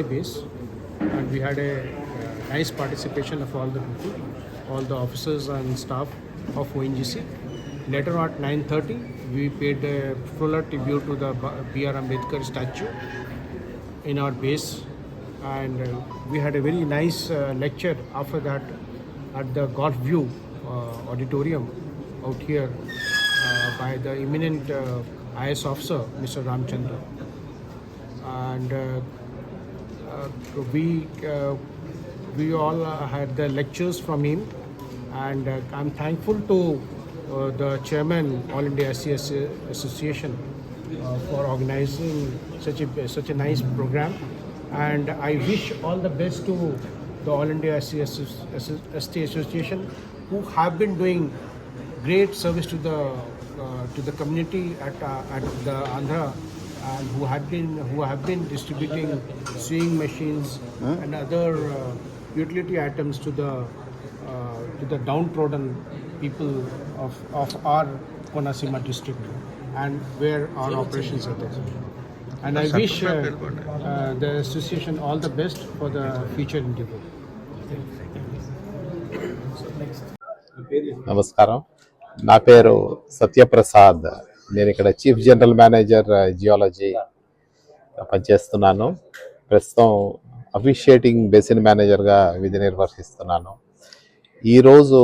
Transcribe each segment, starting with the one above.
base and we had a uh, nice participation of all the people, all the officers and staff of ONGC. Later at 9.30, we paid a fuller tribute to the B.R. Ambedkar statue in our base and uh, we had a very nice uh, lecture after that at the Golf View auditorium out here by the eminent IS officer, Mr. Ramchandra. And uh, we uh, we all uh, had the lectures from him, and uh, I'm thankful to uh, the chairman, All India SCS Association, uh, for organizing such a such a nice program, and I wish all the best to the All India ST Association, who have been doing great service to the uh, to the community at uh, at the Andhra and who have been who have been distributing sewing machines and other uh, utility items to the uh, to the downtrodden people of of our Konasima district and where our operations are there. And I wish uh, uh, the association all the best for the future endeavor. నమస్కారం నా పేరు సత్యప్రసాద్ నేను ఇక్కడ chief general manager geology పనిచేస్తున్నాను. ప్రస్తుతం officiating basin మేనేజర్గా విధి నిర్వర్తిస్తున్నాను. ఈరోజు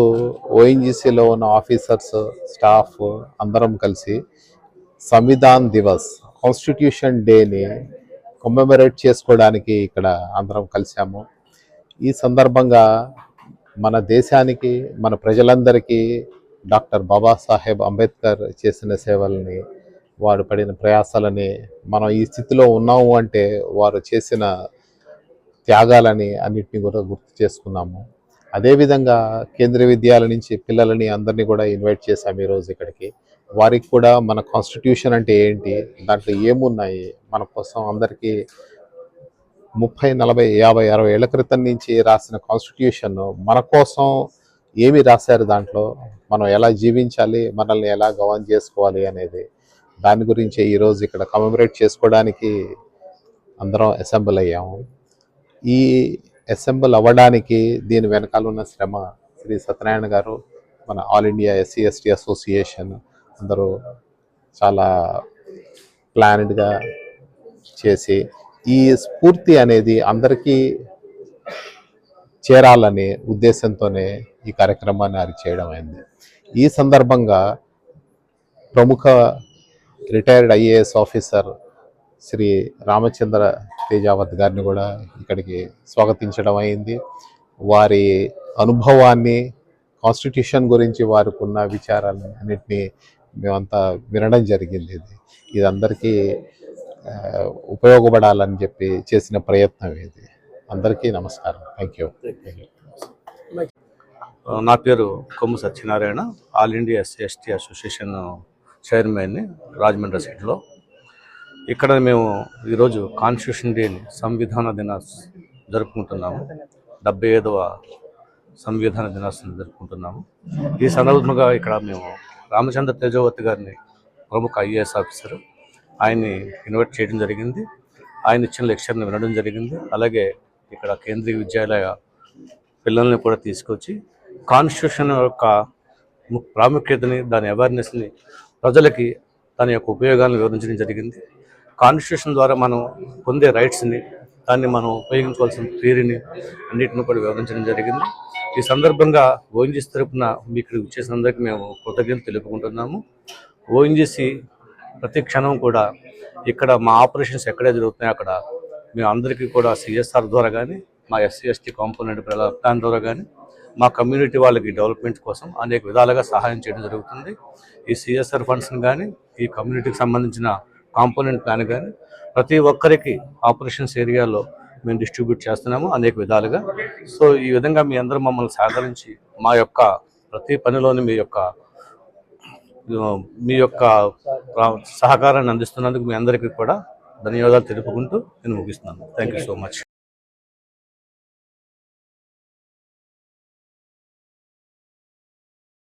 ఓఎన్జీసీలో ఉన్న ఆఫీసర్స్ స్టాఫ్ అందరం కలిసి సంవిధాన్ దివస్ కాన్స్టిట్యూషన్ డేని కొమెమరేట్ చేసుకోవడానికి ఇక్కడ అందరం కలిసాము ఈ సందర్భంగా మన దేశానికి మన ప్రజలందరికీ డాక్టర్ బాబాసాహెబ్ అంబేద్కర్ చేసిన సేవల్ని వారు పడిన ప్రయాసాలని మనం ఈ స్థితిలో ఉన్నాము అంటే వారు చేసిన త్యాగాలని అన్నిటిని కూడా గుర్తు చేసుకున్నాము. అదేవిధంగా కేంద్ర విద్యాల నుంచి పిల్లలని అందరినీ కూడా ఇన్వైట్ చేశాము ఈరోజు ఇక్కడికి. వారికి కూడా మన కాన్స్టిట్యూషన్ అంటే ఏంటి దాంట్లో ఏమున్నాయి మన కోసం అందరికీ ముప్పై నలభై యాభై అరవై ఏళ్ళ క్రితం నుంచి రాసిన కాన్స్టిట్యూషన్ మన కోసం ఏమి రాశారు దాంట్లో? మనం ఎలా జీవించాలి మనల్ని ఎలా గవర్న్ చేసుకోవాలి అనేది దాని గురించి ఈరోజు ఇక్కడ కమెమరేట్ చేసుకోవడానికి అందరం అసెంబ్ల్ అయ్యాము. ఈ అసెంబ్ల్ అవ్వడానికి దీని వెనకాల ఉన్న శ్రమ శ్రీ సత్యనారాయణ గారు మన all India SC ST association అందరూ చాలా ప్లానెడ్గా చేసి ఈ స్ఫూర్తి అనేది అందరికీ చేరాలనే ఉద్దేశంతోనే ఈ కార్యక్రమాన్ని అది చేయడం అయింది. ఈ సందర్భంగా ప్రముఖ retired IAS officer Shri Ramachandra Tejavath గారిని కూడా ఇక్కడికి స్వాగతించడం అయింది. వారి అనుభవాన్ని కాన్స్టిట్యూషన్ గురించి వారికి ఉన్న విచారాలను అన్నిటినీ మేమంతా వినడం జరిగింది. ఇది ఇది అందరికీ ఉపయోగపడాలని చెప్పి చేసిన ప్రయత్నం ఇది. అందరికీ నమస్కారం. థ్యాంక్ యూ నా పేరు Kommu Satyanarayana all India SC ST association చైర్మన్ని Rajahmundry సీట్లో ఇక్కడ మేము ఈరోజు కాన్స్టిట్యూషన్ డేని సంవిధాన దిన జరుపుకుంటున్నాము. డెబ్బై ఐదవ సంవిధాన దినోత్సవం జరుపుకుంటున్నాము. ఈ సందర్భంగా ఇక్కడ మేము రామచంద్ర తేజవతి గారిని ప్రముఖ ఐఏఎస్ ఆఫీసర్ ఆయన్ని ఇన్వైట్ చేయడం జరిగింది. ఆయన ఇచ్చిన లెక్చర్ని వినడం జరిగింది. అలాగే ఇక్కడ కేంద్రీయ విద్యాలయ పిల్లల్ని కూడా తీసుకొచ్చి కాన్స్టిట్యూషన్ యొక్క ము- ప్రాముఖ్యతని దాని అవేర్నెస్ని ప్రజలకి దాని యొక్క ఉపయోగాలను వివరించడం జరిగింది. కాన్స్టిట్యూషన్ ద్వారా మనం పొందే రైట్స్ని దాన్ని మనం ఉపయోగించుకోవాల్సిన థియరీని అన్నిటిని కూడా వివరించడం జరిగింది. ఈ సందర్భంగా ఓఎన్జీసీ తరపున మీ ఇక్కడికి అందరికీ మేము కృతజ్ఞతలు తెలుపుకుంటున్నాము. ఓఎన్జీసీ ప్రతి క్షణం కూడా ఇక్కడ మా ఆపరేషన్స్ ఎక్కడే జరుగుతున్నాయో అక్కడ మేము అందరికీ కూడా సిఎస్ఆర్ ద్వారా కానీ మా ఎస్సీ ఎస్టీ కాంపోనెంట్ ప్లాన్ ద్వారా కానీ మా కమ్యూనిటీ వాళ్ళకి డెవలప్మెంట్ కోసం అనేక విధాలుగా సహాయం చేయడం జరుగుతుంది. ఈ సిఎస్ఆర్ ఫండ్స్ని కానీ ఈ కమ్యూనిటీకి సంబంధించిన కాంపోనెంట్ ప్లాన్ కానీ ప్రతి ఒక్కరికి ఆపరేషన్స్ ఏరియాలో మేము డిస్ట్రిబ్యూట్ చేస్తున్నాము అనేక విధాలుగా. సో ఈ విధంగా మీ అందరూ మమ్మల్ని సహకరించి మా యొక్క ప్రతి పనిలోని మీ యొక్క మీ యొక్క సహకారాన్ని అందిస్తున్నందుకు మీ అందరికీ కూడా ధన్యవాదాలు తెలుపుకుంటూ నేను ముగిస్తున్నాను. Thank you so much